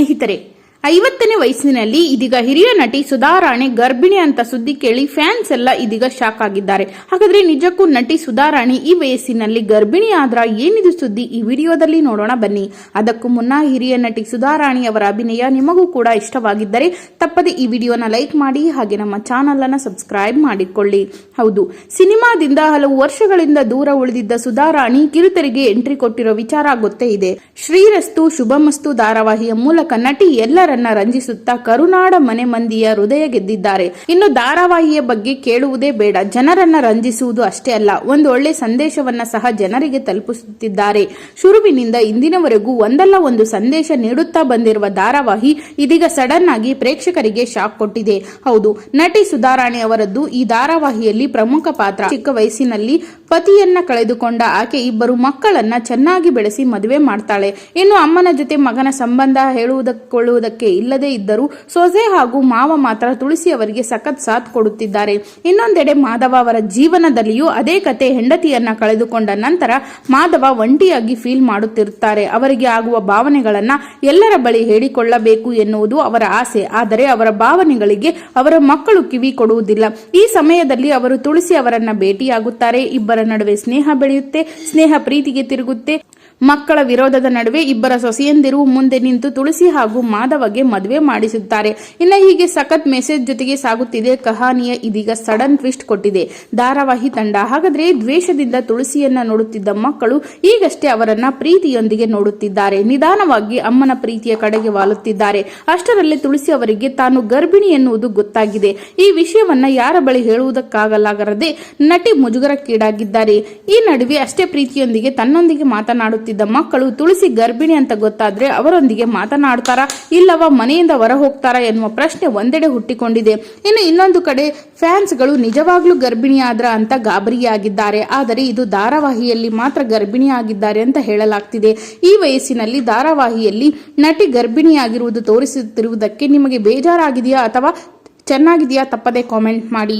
ಸ್ನೇಹಿತರೆ ಐವತ್ತನೇ ವಯಸ್ಸಿನಲ್ಲಿ ಇದೀಗ ಹಿರಿಯ ನಟಿ ಸುಧಾರಾಣಿ ಗರ್ಭಿಣಿ ಅಂತ ಸುದ್ದಿ ಕೇಳಿ ಫ್ಯಾನ್ಸ್ ಎಲ್ಲ ಇದೀಗ ಶಾಕ್ ಆಗಿದ್ದಾರೆ. ಹಾಗಾದ್ರೆ ನಿಜಕ್ಕೂ ನಟಿ ಸುಧಾರಾಣಿ ಈ ವಯಸ್ಸಿನಲ್ಲಿ ಗರ್ಭಿಣಿ ಆದ್ರ ಏನಿದು ಸುದ್ದಿ? ಈ ವಿಡಿಯೋದಲ್ಲಿ ನೋಡೋಣ ಬನ್ನಿ. ಅದಕ್ಕೂ ಮುನ್ನ ಹಿರಿಯ ನಟಿ ಸುಧಾರಾಣಿ ಅವರ ಅಭಿನಯ ನಿಮಗೂ ಕೂಡ ಇಷ್ಟವಾಗಿದ್ದರೆ ತಪ್ಪದೆ ಈ ವಿಡಿಯೋನ ಲೈಕ್ ಮಾಡಿ ಹಾಗೆ ನಮ್ಮ ಚಾನಲ್ ಅನ್ನ ಸಬ್ಸ್ಕ್ರೈಬ್ ಮಾಡಿಕೊಳ್ಳಿ. ಹೌದು, ಸಿನಿಮಾದಿಂದ ಹಲವು ವರ್ಷಗಳಿಂದ ದೂರ ಉಳಿದಿದ್ದ ಸುಧಾರಾಣಿ ಕಿರುತೆರೆಗೆ ಎಂಟ್ರಿ ಕೊಟ್ಟಿರೋ ವಿಚಾರ ಗೊತ್ತೇ ಇದೆ. ಶ್ರೀರಸ್ತು, ಶುಭಮಸ್ತು ಧಾರಾವಾಹಿಯ ಮೂಲಕ ನಟಿ ಎಲ್ಲರನ್ನ ರಂಜಿಸುತ್ತಾ ಕರುನಾಡ ಮನೆ ಮಂದಿಯ ಹೃದಯ ಗೆದ್ದಿದ್ದಾರೆ. ಇನ್ನು ಧಾರಾವಾಹಿಯ ಬಗ್ಗೆ ಕೇಳುವುದೇ ಬೇಡ. ಜನರನ್ನ ರಂಜಿಸುವುದು ಅಷ್ಟೇ ಅಲ್ಲ, ಒಂದು ಒಳ್ಳೆ ಸಂದೇಶವನ್ನ ಸಹ ಜನರಿಗೆ ತಲುಪಿಸುತ್ತಿದ್ದಾರೆ. ಶುರುವಿನಿಂದ ಇಂದಿನವರೆಗೂ ಒಂದಲ್ಲ ಒಂದು ಸಂದೇಶ ನೀಡುತ್ತಾ ಬಂದಿರುವ ಧಾರಾವಾಹಿ ಇದೀಗ ಸಡನ್ ಆಗಿ ಪ್ರೇಕ್ಷಕರಿಗೆ ಶಾಕ್ ಕೊಟ್ಟಿದೆ. ಹೌದು, ನಟಿ ಸುಧಾರಾಣಿ ಅವರದ್ದು ಈ ಧಾರಾವಾಹಿಯಲ್ಲಿ ಪ್ರಮುಖ ಪಾತ್ರ. ಚಿಕ್ಕ ವಯಸ್ಸಿನಲ್ಲಿ ಪತಿಯನ್ನ ಕಳೆದುಕೊಂಡ ಆಕೆ ಇಬ್ಬರು ಮಕ್ಕಳನ್ನ ಚೆನ್ನಾಗಿ ಬೆಳೆಸಿ ಮದುವೆ ಮಾಡ್ತಾಳೆ. ಇನ್ನು ಅಮ್ಮನ ಜೊತೆ ಮಗನ ಸಂಬಂಧ ಹೇಳುವುದಕ್ಕೊಳ್ಳುವುದಕ್ಕೆ ಇಲ್ಲದೆ ಇದ್ದರೂ ಸೊಸೆ ಹಾಗೂ ಮಾವ ಮಾತ್ರ ತುಳಸಿ ಅವರಿಗೆ ಸಖತ್ ಸಾಥ್ ಕೊಡುತ್ತಿದ್ದಾರೆ. ಇನ್ನೊಂದೆಡೆ ಮಾಧವ ಅವರ ಜೀವನದಲ್ಲಿಯೂ ಅದೇ ಕತೆ ಹೆಂಡತಿಯನ್ನ ಕಳೆದುಕೊಂಡ ನಂತರ ಮಾಧವ ಒಂಟಿಯಾಗಿ ಫೀಲ್ ಮಾಡುತ್ತಿರುತ್ತಾರೆ. ಅವರಿಗೆ ಆಗುವ ಭಾವನೆಗಳನ್ನ ಎಲ್ಲರ ಬಳಿ ಹೇಳಿಕೊಳ್ಳಬೇಕು ಎನ್ನುವುದು ಅವರ ಆಸೆ. ಆದರೆ ಅವರ ಭಾವನೆಗಳಿಗೆ ಅವರ ಮಕ್ಕಳು ಕಿವಿ ಕೊಡುವುದಿಲ್ಲ. ಈ ಸಮಯದಲ್ಲಿ ಅವರು ತುಳಸಿ ಅವರನ್ನ ಭೇಟಿಯಾಗುತ್ತಾರೆ. ಇಬ್ಬರ ನಡುವೆ ಸ್ನೇಹ ಬೆಳೆಯುತ್ತೆ, ಸ್ನೇಹ ಪ್ರೀತಿಗೆ ತಿರುಗುತ್ತೆ. ಮಕ್ಕಳ ವಿರೋಧದ ನಡುವೆ ಇಬ್ಬರ ಸೊಸೆಯಂದಿರು ಮುಂದೆ ನಿಂತು ತುಳಸಿ ಹಾಗೂ ಮಾಧವಗೆ ಮದುವೆ ಮಾಡಿಸುತ್ತಾರೆ. ಇನ್ನು ಹೀಗೆ ಸಖತ್ ಮೆಸೇಜ್ ಜೊತೆಗೆ ಸಾಗುತ್ತಿದೆ ಕಹಾನಿಯ ಇದೀಗ ಸಡನ್ ಟ್ವಿಸ್ಟ್ ಕೊಟ್ಟಿದೆ. ಧಾರಾವಾಹಿ ತಂಡ, ಹಾಗಾದ್ರೆ ದ್ವೇಷದಿಂದ ತುಳಸಿಯನ್ನ ನೋಡುತ್ತಿದ್ದ ಮಕ್ಕಳು ಈಗಷ್ಟೇ ಅವರನ್ನ ಪ್ರೀತಿಯೊಂದಿಗೆ ನೋಡುತ್ತಿದ್ದಾರೆ. ನಿಧಾನವಾಗಿ ಅಮ್ಮನ ಪ್ರೀತಿಯ ಕಡೆಗೆ ವಾಲುತ್ತಿದ್ದಾರೆ. ಅಷ್ಟರಲ್ಲಿ ತುಳಸಿ ಅವರಿಗೆ ತಾನು ಗರ್ಭಿಣಿ ಎನ್ನುವುದು ಗೊತ್ತಾಗಿದೆ. ಈ ವಿಷಯವನ್ನ ಯಾರ ಬಳಿ ಹೇಳುವುದಕ್ಕಾಗಲಾಗರದೆ ನಟಿ ಮುಜುಗರಕ್ಕೀಡಾಗಿದ್ದಾರೆ ಈ ನಡುವೆ ಅಷ್ಟೇ ಪ್ರೀತಿಯೊಂದಿಗೆ ತನ್ನೊಂದಿಗೆ ಮಾತನಾಡುತ್ತಿದ್ದ ಮಕ್ಕಳು ತುಳಸಿ ಗರ್ಭಿಣಿ ಅಂತ ಗೊತ್ತಾದ್ರೆ ಅವರೊಂದಿಗೆ ಮಾತನಾಡ್ತಾರಾ ಇಲ್ಲವ ಮನೆಯಿಂದ ಹೊರ ಹೋಗ್ತಾರಾ ಎನ್ನುವ ಪ್ರಶ್ನೆ ಒಂದೆಡೆ ಹುಟ್ಟಿಕೊಂಡಿದೆ. ಇನ್ನು ಇನ್ನೊಂದು ಕಡೆ ಫ್ಯಾನ್ಸ್ಗಳು ನಿಜವಾಗ್ಲೂ ಗರ್ಭಿಣಿಯಾದ್ರ ಅಂತ ಗಾಬರಿಯಾಗಿದ್ದಾರೆ. ಆದರೆ ಇದು ಧಾರಾವಾಹಿಯಲ್ಲಿ ಮಾತ್ರ ಗರ್ಭಿಣಿಯಾಗಿದ್ದಾರೆ ಅಂತ ಹೇಳಲಾಗ್ತಿದೆ. ಈ ವಯಸ್ಸಿನಲ್ಲಿ ಧಾರಾವಾಹಿಯಲ್ಲಿ ನಟಿ ಗರ್ಭಿಣಿಯಾಗಿರುವುದು ತೋರಿಸುತ್ತಿರುವುದಕ್ಕೆ ನಿಮಗೆ ಬೇಜಾರಾಗಿದೆಯಾ ಅಥವಾ ಚೆನ್ನಾಗಿದೆಯಾ ತಪ್ಪದೆ ಕಾಮೆಂಟ್ ಮಾಡಿ.